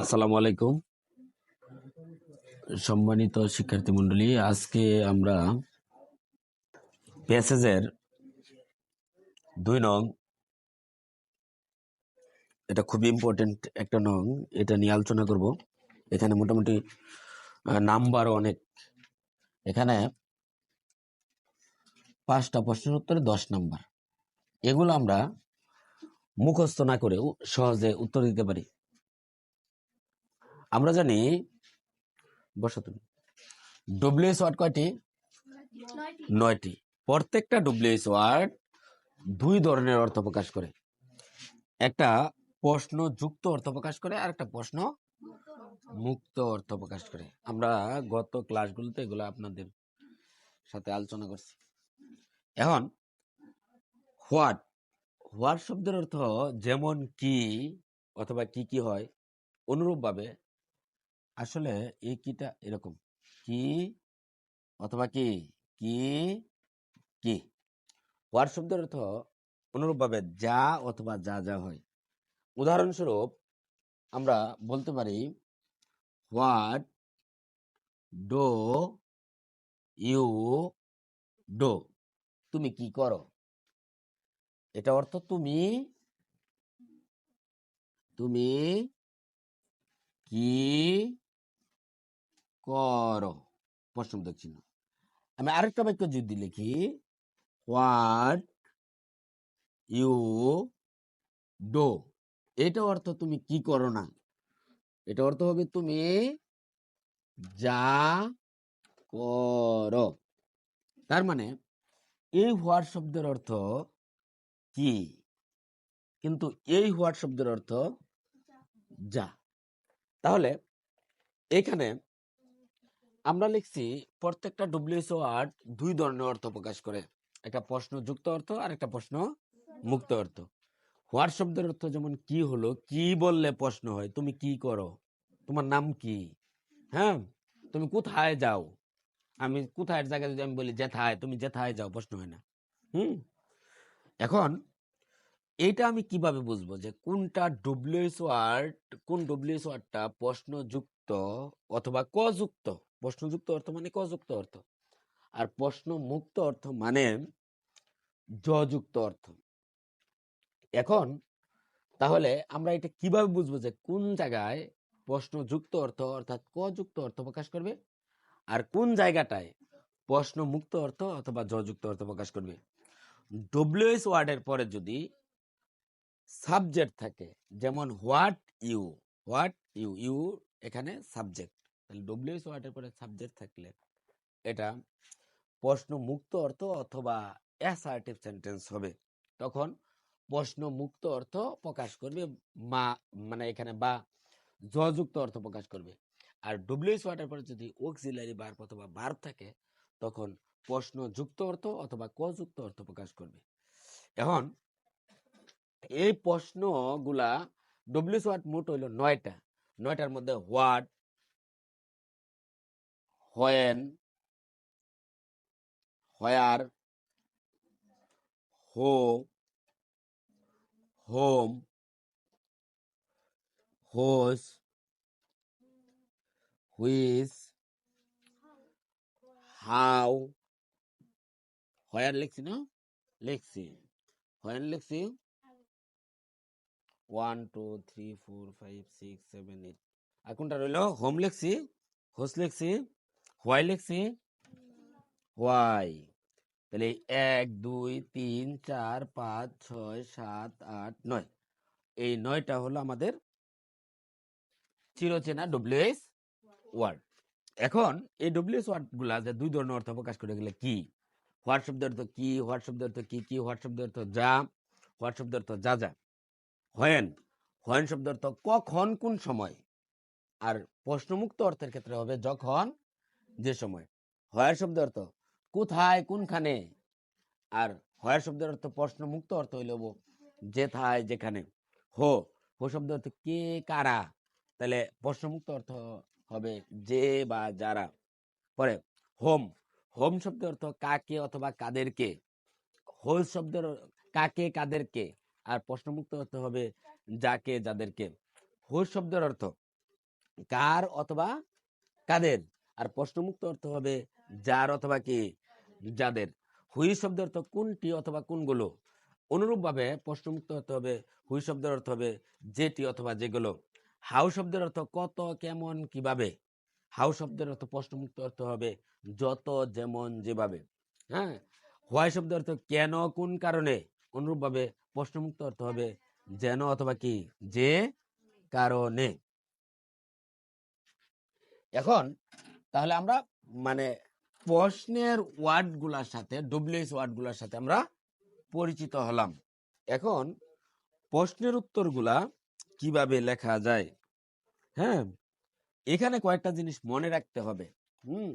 আসসালামু আলাইকুম। সম্মানিত শিক্ষার্থী মন্ডলী আজকে আমরা প্যাসেজের দুই নং, এটা খুব ইম্পর্টেন্ট একটা নং, এটা নিয়ে আলোচনা করব। এখানে মোটামুটি নাম্বার অনেক। এখানে পাঁচটা প্রশ্নের উত্তরে দশ নাম্বার। এগুলো আমরা মুখস্থ না করেও সহজে উত্তর দিতে পারি। আমরা জানি, বসো তুমি ডব্লিউএস ওয়ার্ড কয়টি? নয়টি। প্রত্যেকটা ডব্লিউএস ওয়ার্ড দুই ধরনের অর্থ প্রকাশ করে। একটা প্রশ্ন যুক্ত অর্থ প্রকাশ করে, আর একটা প্রশ্ন মুক্ত অর্থ প্রকাশ করে। আমরা গত ক্লাসগুলোতে এগুলো আপনাদের সাথে আলোচনা করছি। এখন হোয়াট হোয়াট শব্দের অর্থ যেমন কি অথবা কি কি হয়, অনুরূপভাবে আসলে এই কিটা এরকম। কি অথবা কি কি কি। হোয়াট শব্দের অর্থ অনুরূপভাবে যা অথবা যা যা হয়। উদাহরণস্বরূপ আমরা বলতে পারি, হোয়াট ডো ইউ ডো? তুমি কি করো? এটা অর্থ তুমি তুমি কি করো। প্রশ্নবোধক চিহ্ন আমি আরেকটা বাক্য যদি লিখি, হোয়াট ইউ ডো। এটা অর্থ তুমি কি করো না। এটা অর্থ হবে তুমি যা করো। তার মানে এই হোয়াট শব্দের অর্থ কি? কিন্তু এই হোয়াট শব্দের অর্থ যা। তাহলে এখানে আমরা লিখছি প্রত্যেকটা ডব্লিউএস ওয়ার্ড দুই ধরনের অর্থ প্রকাশ করে। একটা প্রশ্ন যুক্ত অর্থ আর একটা প্রশ্ন মুক্ত অর্থ। হোয়াট শব্দের অর্থ যেমন কি হলো, কি বললে প্রশ্ন হয়, তুমি কি করো? তোমার নাম কি? হ্যাঁ? তুমি কোথায় যাও? আমি কোথায় জায়গায় যদি আমি বলি যেথায় তুমি যেথায় যাও, প্রশ্ন হয় না। হুম? এখন এইটা আমি কীভাবে বুঝব যে কোনটা ডব্লিউএস ওয়ার্ড কোন ডব্লিউএস ওয়ার্ডটা প্রশ্নযুক্ত অথবা কযুক্ত? প্রশ্নযুক্ত অর্থ মানে কযুক্ত অর্থ। আর প্রশ্ন মুক্ত অর্থ মানে যযুক্ত অর্থ। এখন তাহলে আমরা এটা কীভাবে বুঝব যে কোন জায়গায় প্রশ্নযুক্ত অর্থ অর্থাৎ কযুক্ত অর্থ প্রকাশ করবে? আর কোন জায়গাটায় প্রশ্ন মুক্ত অর্থ অথবা যযুক্ত অর্থ প্রকাশ করবে? ডব্লিউএস ওয়ার্ডের পরে যদি সাবজেক্ট থাকে। যেমন what you what you you এখানে সাবজেক্ট তাহলে ডব্লিউএস ওয়ার্ডের পরে সাবজেক্ট থাকলে এটা প্রশ্ন মুক্ত অর্থ অথবা অ্যাসার্টিভ সেন্টেন্স হবে। তখন প্রশ্ন মুক্ত অর্থ প্রকাশ করবে, মা মানে এখানে বা, যযুক্ত অর্থ প্রকাশ করবে। আর ডব্লিউএস ওয়ার্ডের পরে যদি অক্সিলারি বার অথবা বার থাকে, তখন প্রশ্ন যুক্ত অর্থ অথবা কযুক্ত অর্থ প্রকাশ করবে। এখন এই প্রশ্নগুলা ডব্লিউএস ওয়ার্ড মোট হইল নয়টা। নয়টার মধ্যে what when where who whom whose which how where লিখছি না? লিখছি। হোয়েন লিখছি? One two three four five six seven eight আর কোনটা রইল? হোম লিখছি হোস লিখছি হোয়াই লিখছি? হোয়াই তাহলে এক, দুই, তিন, চার, পাঁচ, ছয়, সাত, আট, নয়। এই নয়টা হলো আমাদের চিরচেনা ডব্লিউএস ওয়ার্ড এখন এই ডব্লিউএস ওয়ার্ডগুলা যে দুই ধরনের অর্থ প্রকাশ করে গেলে কি? হোয়াট শব্দের অর্থ কি? হোয়াট শব্দের অর্থ কি কি? হোয়াট শব্দের অর্থ যা হোয়াট শব্দের অর্থ যা যা। হোয়েন হোয়েন শব্দ অর্থ কখন, কোন সময়। আর প্রশ্নমুক্ত অর্থের ক্ষেত্রে হবে যখন, যে সময়। হোয়ার শব্দ অর্থ কোথায়, কোনখানে। আর হোয়ার শব্দের অর্থ প্রশ্নমুক্ত অর্থ হইল যেথায়, যেখানে। হো হো শব্দের অর্থ কে, কারা। তাহলে প্রশ্নমুক্ত অর্থ হবে যে বা যারা। পরে হোম হোম শব্দের অর্থ কাকে অথবা কাদেরকে। হোল শব্দের কাকে, কাদেরকে। আর প্রশ্নমুক্ত হতে হবে যাকে যাদেরকে। হু শব্দের অর্থ কার অথবা কাদের? আর প্রশ্নমুক্ত অর্থ হবে যার অথবা কি? যাদের। হুই শব্দের অর্থ কোনটি অথবা কোনগুলো? অনুরূপভাবে প্রশ্নমুক্ত হতে হবে হুই শব্দের অর্থ হবে যেটি অথবা যেগুলো। হাউ শব্দের অর্থ কত, কেমন, কীভাবে? হাউ শব্দের অর্থ প্রশ্নমুক্ত অর্থ হবে যত, যেমন, যেভাবে। হ্যাঁ? হোয়াই শব্দের অর্থ কেন, কোন কারণে? অনুরূপভাবে প্রশ্নমুক্ত অর্থ হবে যেন অথবা কি? যে কারণে। এখন তাহলে আমরা মানে প্রশ্নের ওয়ার্ডগুলার সাথে ডব্লিউএস ওয়ার্ডগুলার সাথে আমরা পরিচিত হলাম। এখন প্রশ্নের উত্তরগুলা কীভাবে লেখা যায়? হ্যাঁ এখানে কয়েকটা জিনিস মনে রাখতে হবে। হুম,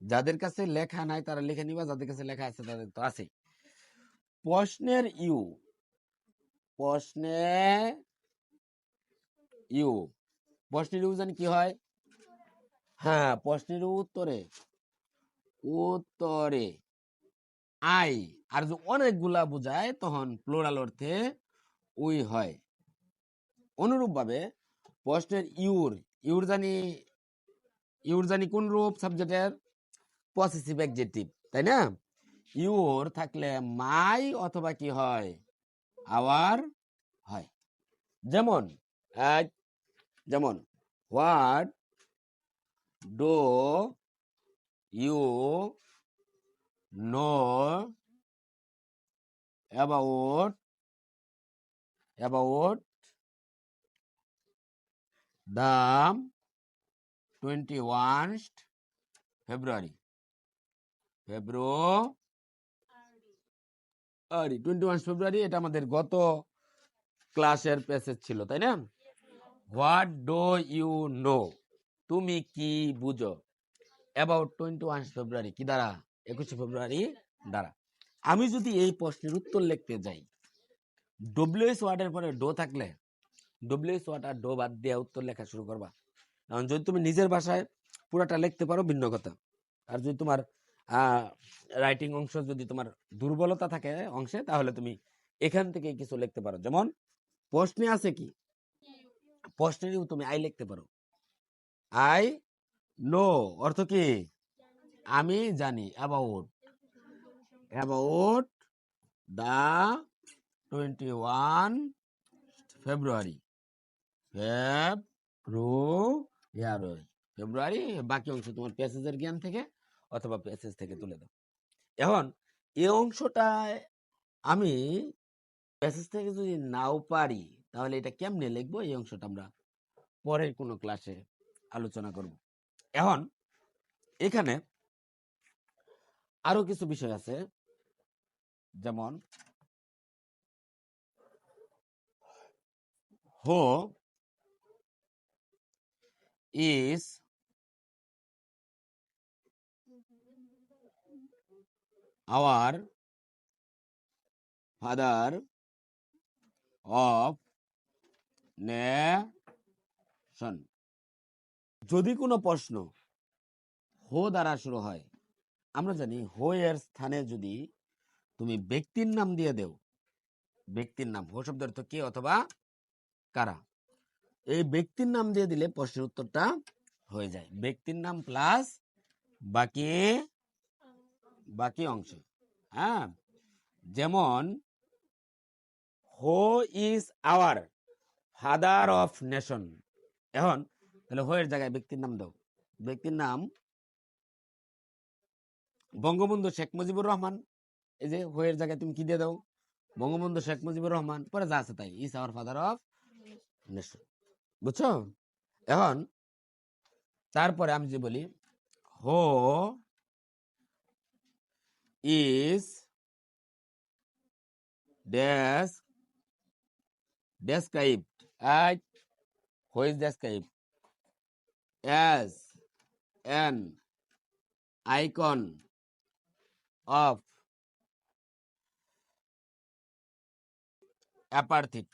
যাদের কাছে লেখা নাই তারা লিখে নিবা, যাদের কাছে লেখা আছে তাদের তো আছে প্রশ্নের ইউ প্রশ্নে ইউ। প্রশ্নের ইউ কি হয়? হ্যাঁ প্রশ্নের উত্তরে। উত্তরে। আই। আর যদি অনেকগুলা বোঝায়, তখন প্লোরাল অর্থে উই হয়। অনুরূপ ভাবে প্রশ্নের ইউর। ইউর জানি ইউর জানি কোন রূপ সাবজেক্টের পসেসিভ অ্যাডজেক্টিভ তাই না? ইউর থাকলে মাই অথবা কি হয়? আওয়ার হয়। যেমন যেমন, what do you know about about দাম twenty 21st February. February twenty one February এটা আমাদের গত ক্লাসের প্যাসেজ ছিল, তাই না? হোয়াট ডো ইউ নো তুমি কি বুঝো? অ্যাবাউট টোয়েন্টি ওয়ান ফেব্রুয়ারি কি দ্বারা একুশে ফেব্রুয়ারি দ্বারা আমি যদি এই প্রশ্নের উত্তর লিখতে যাই ডব্লিউএস ওয়ার্ডের পরে ডো থাকলে ডব্লিউএস ওয়ার্ড আর ডো বাদ দিয়ে উত্তর লেখা শুরু করবা। কারণ যদি তুমি নিজের ভাষায় পুরাটা লিখতে পারো ভিন্ন কথা। আর যদি তোমার রাইটিং অংশ যদি তোমার দুর্বলতা থাকে অংশে, তাহলে তুমি এখান থেকে কিছু লিখতে পারো। যেমন, প্রশ্নে আছে কি? প্রশ্নেরও তুমি আই লিখতে পারো। আই নো অর্থ কি? আমি জানি। About about the twenty one February February February বাকি অংশ তোমার প্যাসেজের জ্ঞান থেকে। অথবা প্যাসেজ থেকে তুলে দাও এখন এই অংশটা আমি প্যাসেজ থেকে যদি নাও পারি, তাহলে এটা কেমনে লিখব? এই অংশটা আমরা পরের কোনো ক্লাসে আলোচনা করব। এখন এখানে আরও কিছু বিষয় আছে। যেমন হো is our father of nation. যদি কোনো প্রশ্ন হো দ্বারা শুরু হয়, আমরা জানি হো এর স্থানে যদি তুমি ব্যক্তির নাম দিয়ে দেও, ব্যক্তির নাম, হো শব্দের অর্থ কে অথবা কারা? এই ব্যক্তির নাম দিয়ে দিলে প্রশ্নের উত্তরটা হয়ে যায়। ব্যক্তির নাম প্লাস বাকি বাকি অংশ হ্যাঁ? যেমন who is our father of nation এখন, তাহলে হো এর জায়গায় ব্যক্তির নাম দাও। ব্যক্তির নাম বঙ্গবন্ধু শেখ মুজিবুর রহমান। এই যে হো এর জায়গায় তুমি কি দিয়ে দাও? বঙ্গবন্ধু শেখ মুজিবুর রহমান, পরে যা আছে তাই। Is our father of nation বুঝছ? এখন, তারপরে আমি যে বলি who is dash described as who is described as an icon of apartheid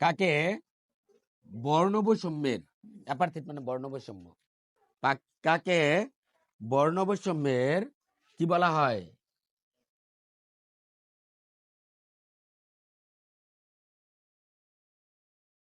কাকে বর্ণবৈষম্যের অ্যাপার্থিট মানে বর্ণবৈষম্য। কাকে বর্ণবৈষম্যের কি বলা হয়?